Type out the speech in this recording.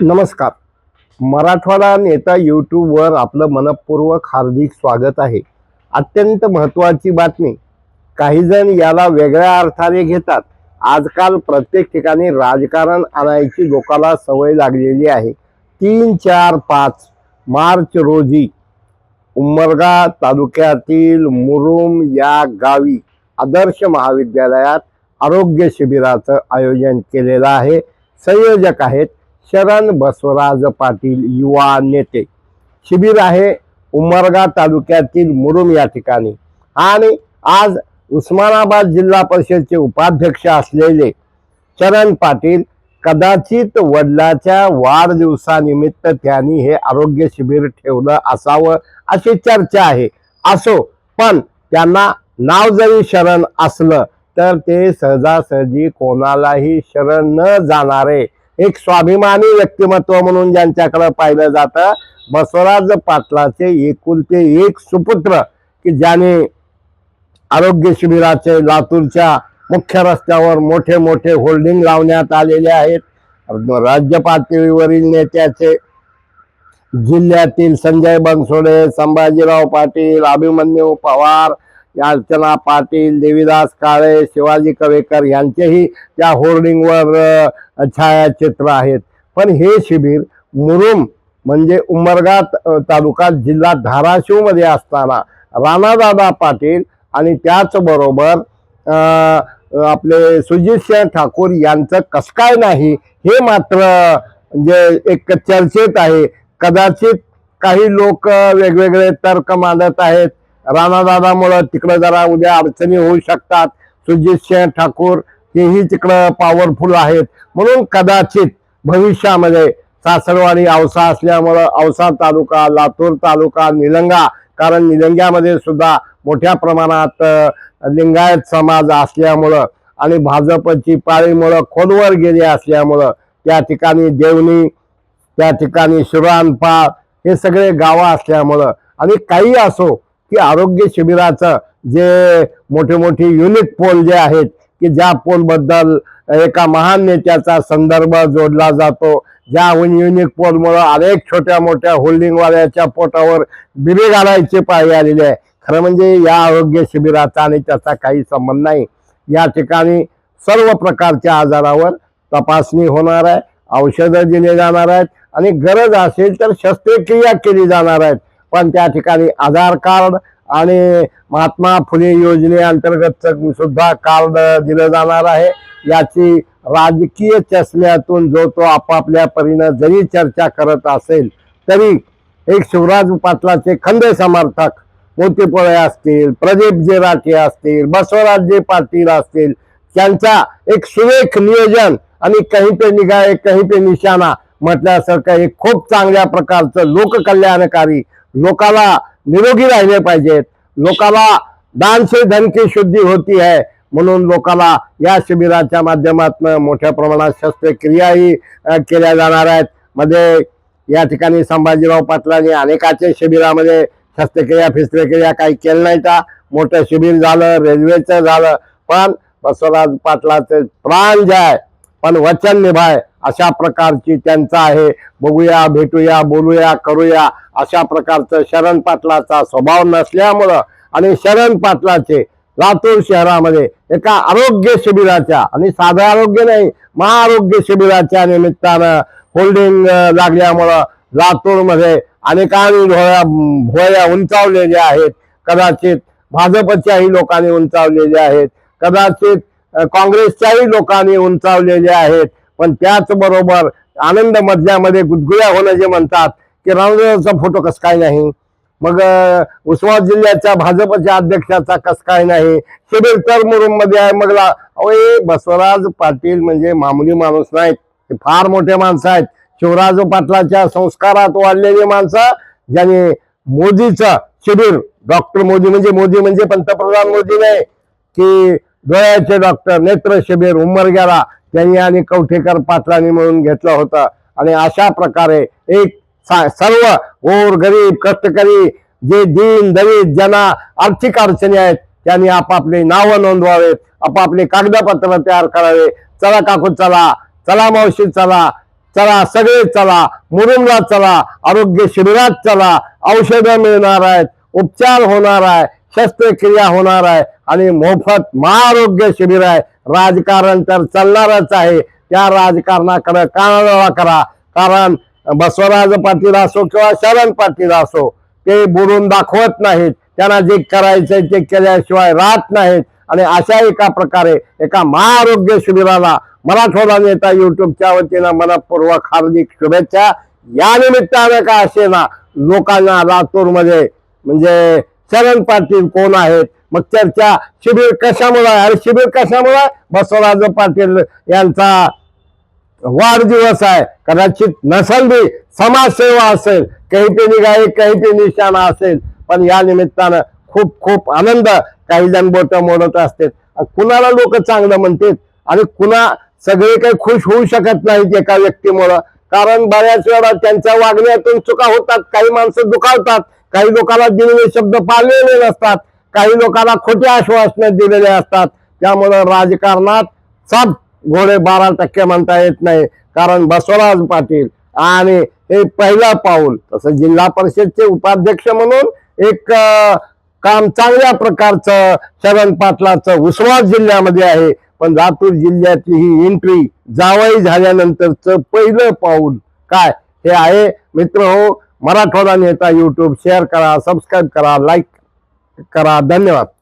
नमस्कार. मराठवाडा नेता यूट्यूबवर आपलं मनपूर्वक हार्दिक स्वागत आहे. अत्यंत महत्त्वाची बातमी. काहीजण याला वेगळ्या अर्थाने घेतात. आजकाल प्रत्येक ठिकाणी राजकारण आणायची लोकाला सवय लागलेली आहे. तीन चार पाच मार्च रोजी उमरगा तालुक्यातील मुरुम या गावी आदर्श महाविद्यालयात आरोग्य शिबिराचं आयोजन केलेलं आहे. संयोजक आहेत शरण बसवराज पाटील युवा नेते. शिबिर आहे उमरगा तालुक्यातील मुरुम या ठिकाणी. आणि आज उस्मानाबाद जिल्हा परिषदचे उपाध्यक्ष असलेले चरण पाटील कदाचित वडिलाच्या वाढदिवसानिमित्त त्यांनी हे आरोग्य शिबिर ठेवलं असावं अशी चर्चा आहे. असो पण त्यांना नाव जरी शरण असलं तर ते सहजासहजी कोणालाही शरण न जाणारे एक स्वाभिमानी व्यक्तिमत्व म्हणून ज्यांच्याकडे पाहिलं जातं बसवराज पाटलाचे एकुलते एक सुपुत्र की ज्याने आरोग्य शिबिराचे लातूरच्या मुख्य रस्त्यावर मोठे मोठे होल्डिंग लावण्यात आलेले आहेत. राज्य पातळीवरील नेत्याचे जिल्ह्यातील संजय बनसोडे संभाजीराव पाटील अभिमन्यू पवार अर्चना पाटील देवीदास काळे शिवाजी कवेकर यांचेही त्या होर्डिंगवर छायाचित्र आहेत. पण हे शिबिर मुरुम म्हणजे उमरगा तालुका जिल्हा धाराशिवमध्ये असताना राणादादा पाटील आणि त्याचबरोबर आपले सुजितसिंह ठाकूर यांचं कसकाय नाही हे मात्र म्हणजे एक चर्चेत आहे. कदाचित काही लोक वेगवेगळे तर्क मांडत आहेत. राणादादामुळं तिकडं जरा उद्या अडचणी होऊ शकतात. सुजितसिंह ठाकूर हेही तिकडं पॉवरफुल आहेत. म्हणून कदाचित भविष्यामध्ये सासरवाडी औसा असल्यामुळं औसा तालुका लातूर तालुका निलंगा कारण निलंग्यामध्ये सुद्धा मोठ्या प्रमाणात लिंगायत समाज असल्यामुळं आणि भाजपची पाळीमुळं खोलवर गेली असल्यामुळं त्या ठिकाणी देवणी त्या ठिकाणी शिरानपाळ हे सगळे गावं असल्यामुळं आणि काही असो की आरोग्य शिबिराचं जे मोठे मोठे युनिक पोल जे आहेत की ज्या पोलबद्दल एका महान नेत्याचा संदर्भ जोडला जातो. ज्या युनिक पोलमुळं अनेक छोट्या मोठ्या होल्डिंगवाल्याच्या पोटावर बिबे घालायची पाळी आलेली आहे. खरं म्हणजे या आरोग्य शिबिराचा आणि त्याचा काही संबंध नाही. या ठिकाणी सर्व प्रकारच्या आजारावर तपासणी होणार आहे औषधं दिले जाणार आहेत आणि गरज असेल तर शस्त्रक्रिया केली जाणार आहेत. पण त्या ठिकाणी आधार कार्ड आणि महात्मा फुले योजनेअंतर्गत सुद्धा कार्ड दिलं जाणार आहे. याची राजकीय चष्म्यातून जो तो आपापल्या परीनं जरी चर्चा करत असेल तरी एक शिवराज पाटलाचे खंदे समर्थक मोतीपोळे असतील प्रदीप जेराटे असतील बसवराजजी पाटील असतील त्यांचा एक सुरेख नियोजन आणि कहीं पे निगाह कहीं पे निशाणा म्हटल्यासारखं एक खूप चांगल्या प्रकारचं लोककल्याणकारी लोकाला निरोगी राहिले पाहिजेत. लोकाला दान से धन की शुद्धी होती है म्हणून लोकाला या शिबिराच्या माध्यमातून मोठ्या प्रमाणात शस्त्रक्रियाही केल्या जाणार आहेत. मध्ये या ठिकाणी संभाजीराव पाटलांनी अनेकाच्या शिबिरामध्ये शस्त्रक्रिया फिस्त्रक्रिया काही केलं नाही का मोठं शिबिर झालं रेल्वेचं झालं. पण बसवराज पाटलाचे प्राण जे आहे पण वचन निभाय अशा प्रकारची त्यांचा आहे. बघूया भेटूया बोलूया करूया. अशा प्रकारचं शरण पाटलाचा स्वभाव नसल्यामुळं आणि शरण पाटलाचे लातूर शहरामध्ये एका आरोग्य शिबिराच्या आणि साधं आरोग्य नाही महाआरोग्य शिबिराच्या निमित्तानं होल्डिंग लागल्यामुळं लातूरमध्ये अनेकांनी भोया भोया उंचावलेल्या आहेत. कदाचित भाजपच्याही लोकांनी उंचावलेल्या आहेत. कदाचित काँग्रेसच्याही लोकांनी उंचावलेल्या आहेत. पण त्याचबरोबर आनंद मधल्यामध्ये गुदगुल्या होणं जे म्हणतात की रामदेवचा फोटो कस काय नाही? मग अ, उस्मानाबाद जिल्ह्याच्या भाजपच्या अध्यक्षाचा कस काय नाही? शिबिर तर मध्ये आहे. मग ला- बसवराज पाटील म्हणजे मामूली माणूस नाहीत. ते फार मोठे माणसं आहेत. शिवराज पाटलाच्या संस्कारात वाढलेली माणसं ज्याने मोदीचं शिबिर डॉक्टर मोदी म्हणजे मोदी म्हणजे पंतप्रधान मोदी नाही की डोळ्याचे डॉक्टर नेत्र शिबिर उमरग्याला त्यांनी आणि कवठेकर पाटलांनी म्हणून घेतलं होतं. आणि अशा प्रकारे एक सर्व गोर गरीब कष्टकरी जे दीन दलित ज्यांना आर्थिक अडचणी आहेत त्यांनी आपापले नावं नोंदवावेत आपापले कागदपत्र तयार करावे. चला काकू चला. चला मावशी चला. चला सगळे चला. मुरुमला चला. आरोग्य शिबिरात चला. औषधं मिळणार आहेत उपचार होणार आहे शस्त्रक्रिया होणार आहे आणि मोफत महाआरोग्य शिबिर आहे. राजकारण तर चालणारच आहे. त्या राजकारणाकडे कानाडोळा करा. कारण बसवराज पाटील असो किंवा शरण पाटील असो ते बोलून दाखवत नाहीत. त्यांना जे करायचंय ते केल्याशिवाय राहत नाहीत. आणि अशा एका प्रकारे एका महाआरोग्य शिबिराला मराठवाडा नेता युट्यूबच्या वतीनं मनपूर्वक हार्दिक शुभेच्छा. या निमित्तानं का असे ना लोकांना लातूरमध्ये म्हणजे शरण पाटील कोण आहेत? मग चर्चा शिबिर कशामुळे आहे? अरे शिबिर कशामुळे बसवराज पाटील यांचा वाढदिवस आहे. कदाचित नसेल बी समाजसेवा असेल काही पे निघाई काही पे निशाणा असेल पण या निमित्तानं खूप खूप आनंद काही जण बोट मोडत असतात कुणाला लोक चांगलं म्हणतात आणि कुणा सगळे काही खुश होऊ शकत नाहीत एका व्यक्तीमुळं. कारण बऱ्याच वेळा त्यांच्या वागण्यातून चुका होतात काही माणसं दुखावतात काही लोकांना दिलेले शब्द पाळलेले नसतात काही लोकांना खोटे आश्वासनं दिलेले असतात. त्यामुळं राजकारणात सात घोडे बारा टक्के म्हणता येत नाही. कारण बसवराज पाटील आणि हे पहिला पाऊल तसं जिल्हा परिषदचे उपाध्यक्ष म्हणून एक काम चांगल्या प्रकारचं शरण पाटलाचं उस्मानाबाद जिल्ह्यामध्ये आहे. पण लातूर जिल्ह्यातली ही एंट्री जावई झाल्यानंतरचं पहिलं पाऊल काय? हे आहे. मित्र हो मराठवाडा नेता यूट्यूब शेअर करा सबस्क्राईब करा लाईक करा. धन्यवाद.